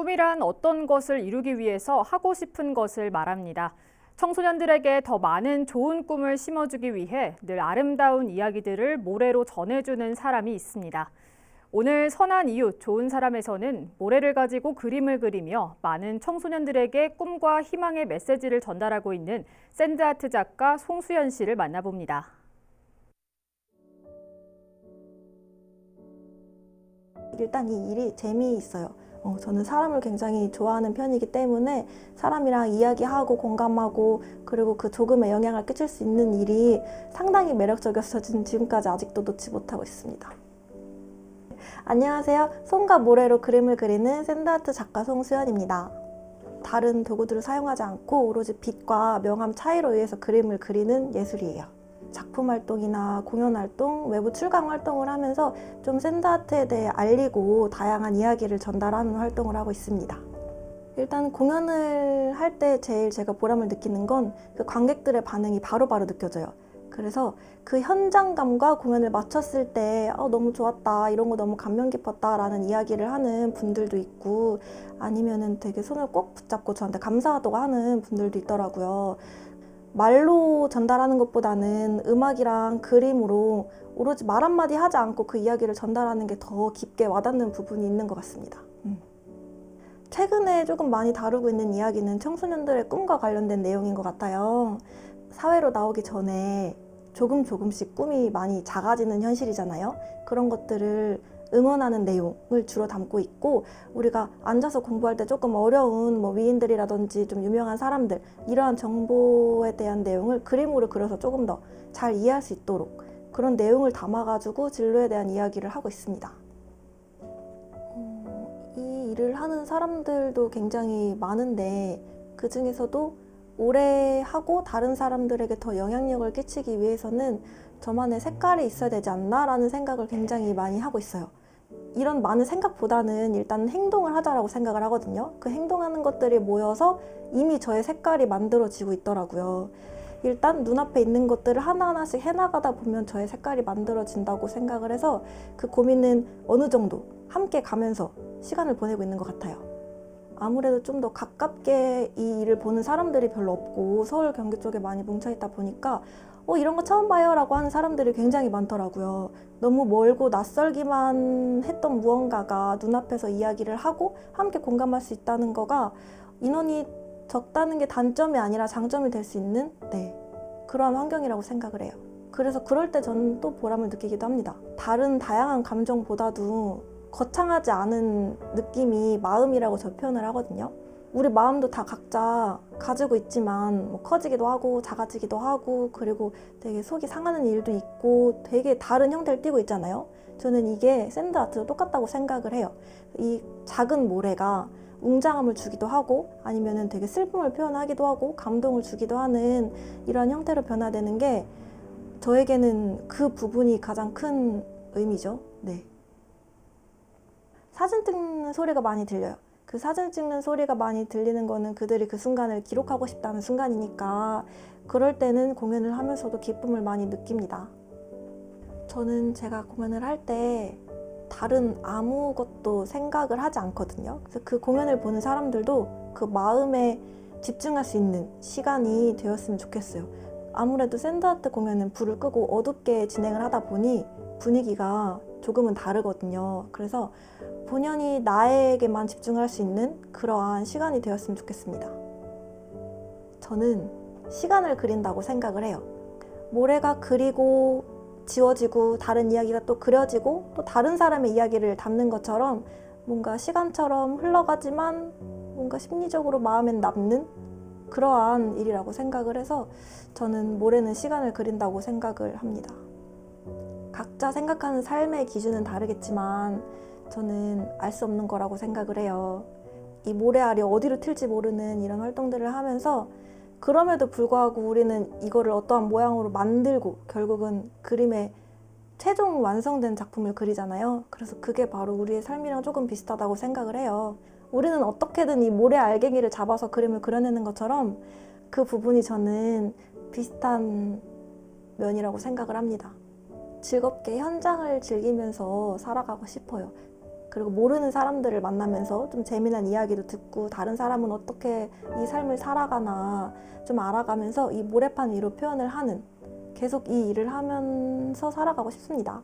꿈이란 어떤 것을 이루기 위해서 하고 싶은 것을 말합니다. 청소년들에게 더 많은 좋은 꿈을 심어주기 위해 늘 아름다운 이야기들을 모래로 전해주는 사람이 있습니다. 오늘 선한 이웃 좋은 사람에서는 모래를 가지고 그림을 그리며 많은 청소년들에게 꿈과 희망의 메시지를 전달하고 있는 샌드아트 작가 송수연 씨를 만나봅니다. 일단 이 일이 재미있어요. 어, 저는 사람을 굉장히 좋아하는 편이기 때문에 사람이랑 이야기하고 공감하고 그리고 그 조금의 영향을 끼칠 수 있는 일이 상당히 매력적이어서 지금까지 아직도 놓지 못하고 있습니다. 안녕하세요. 손과 모래로 그림을 그리는 샌드아트 작가 송수연입니다. 다른 도구들을 사용하지 않고 오로지 빛과 명암 차이로 의해서 그림을 그리는 예술이에요. 작품 활동이나 공연 활동, 외부 출강 활동을 하면서 좀 샌드아트에 대해 알리고 다양한 이야기를 전달하는 활동을 하고 있습니다. 일단 공연을 할 때 제일 제가 보람을 느끼는 건 그 관객들의 반응이 바로 바로 느껴져요. 그래서 그 현장감과 공연을 마쳤을 때 어, 너무 좋았다, 이런 거 너무 감명 깊었다라는 이야기를 하는 분들도 있고 아니면은 되게 손을 꼭 붙잡고 저한테 감사하다고 하는 분들도 있더라고요. 말로 전달하는 것보다는 음악이랑 그림으로 오로지 말 한마디 하지 않고 그 이야기를 전달하는 게 더 깊게 와닿는 부분이 있는 것 같습니다. 음. 최근에 조금 많이 다루고 있는 이야기는 청소년들의 꿈과 관련된 내용인 것 같아요. 사회로 나오기 전에 조금 조금씩 꿈이 많이 작아지는 현실이잖아요. 그런 것들을 응원하는 내용을 주로 담고 있고 우리가 앉아서 공부할 때 조금 어려운 뭐 위인들이라든지 좀 유명한 사람들 이러한 정보에 대한 내용을 그림으로 그려서 조금 더 잘 이해할 수 있도록 그런 내용을 담아가지고 진로에 대한 이야기를 하고 있습니다. 어, 이 일을 하는 사람들도 굉장히 많은데 그 중에서도 오래 하고 다른 사람들에게 더 영향력을 끼치기 위해서는 저만의 색깔이 있어야 되지 않나라는 생각을 굉장히 많이 하고 있어요. 이런 많은 생각보다는 일단 행동을 하자라고 생각을 하거든요. 그 행동하는 것들이 모여서 이미 저의 색깔이 만들어지고 있더라고요. 일단 눈앞에 있는 것들을 하나하나씩 해나가다 보면 저의 색깔이 만들어진다고 생각을 해서 그 고민은 어느 정도 함께 가면서 시간을 보내고 있는 것 같아요. 아무래도 좀 더 가깝게 이 일을 보는 사람들이 별로 없고 서울 경기 쪽에 많이 뭉쳐 있다 보니까 어 이런 거 처음 봐요 라고 하는 사람들이 굉장히 많더라고요. 너무 멀고 낯설기만 했던 무언가가 눈앞에서 이야기를 하고 함께 공감할 수 있다는 거가 인원이 적다는 게 단점이 아니라 장점이 될 수 있는 네 그러한 환경이라고 생각을 해요. 그래서 그럴 때 저는 또 보람을 느끼기도 합니다. 다른 다양한 감정보다도 거창하지 않은 느낌이 마음이라고 저 표현을 하거든요. 우리 마음도 다 각자 가지고 있지만 뭐 커지기도 하고 작아지기도 하고 그리고 되게 속이 상하는 일도 있고 되게 다른 형태를 띠고 있잖아요. 저는 이게 샌드 아트도 똑같다고 생각을 해요. 이 작은 모래가 웅장함을 주기도 하고 아니면은 되게 슬픔을 표현하기도 하고 감동을 주기도 하는 이런 형태로 변화되는 게 저에게는 그 부분이 가장 큰 의미죠. 네. 사진 찍는 소리가 많이 들려요. 그 사진 찍는 소리가 많이 들리는 거는 그들이 그 순간을 기록하고 싶다는 순간이니까 그럴 때는 공연을 하면서도 기쁨을 많이 느낍니다. 저는 제가 공연을 할 때 다른 아무것도 생각을 하지 않거든요. 그래서 그 공연을 보는 사람들도 그 마음에 집중할 수 있는 시간이 되었으면 좋겠어요. 아무래도 샌드아트 공연은 불을 끄고 어둡게 진행을 하다 보니 분위기가 조금은 다르거든요. 그래서 본연이 나에게만 집중할 수 있는 그러한 시간이 되었으면 좋겠습니다. 저는 시간을 그린다고 생각을 해요. 모래가 그리고 지워지고 다른 이야기가 또 그려지고 또 다른 사람의 이야기를 담는 것처럼 뭔가 시간처럼 흘러가지만 뭔가 심리적으로 마음엔 남는 그러한 일이라고 생각을 해서 저는 모래는 시간을 그린다고 생각을 합니다. 각자 생각하는 삶의 기준은 다르겠지만 저는 알 수 없는 거라고 생각을 해요. 이 모래알이 어디로 튈지 모르는 이런 활동들을 하면서 그럼에도 불구하고 우리는 이거를 어떠한 모양으로 만들고 결국은 그림의 최종 완성된 작품을 그리잖아요. 그래서 그게 바로 우리의 삶이랑 조금 비슷하다고 생각을 해요. 우리는 어떻게든 이 모래 알갱이를 잡아서 그림을 그려내는 것처럼 그 부분이 저는 비슷한 면이라고 생각을 합니다. 즐겁게 현장을 즐기면서 살아가고 싶어요. 그리고 모르는 사람들을 만나면서 좀 재미난 이야기도 듣고 다른 사람은 어떻게 이 삶을 살아가나 좀 알아가면서 이 모래판 위로 표현을 하는 계속 이 일을 하면서 살아가고 싶습니다.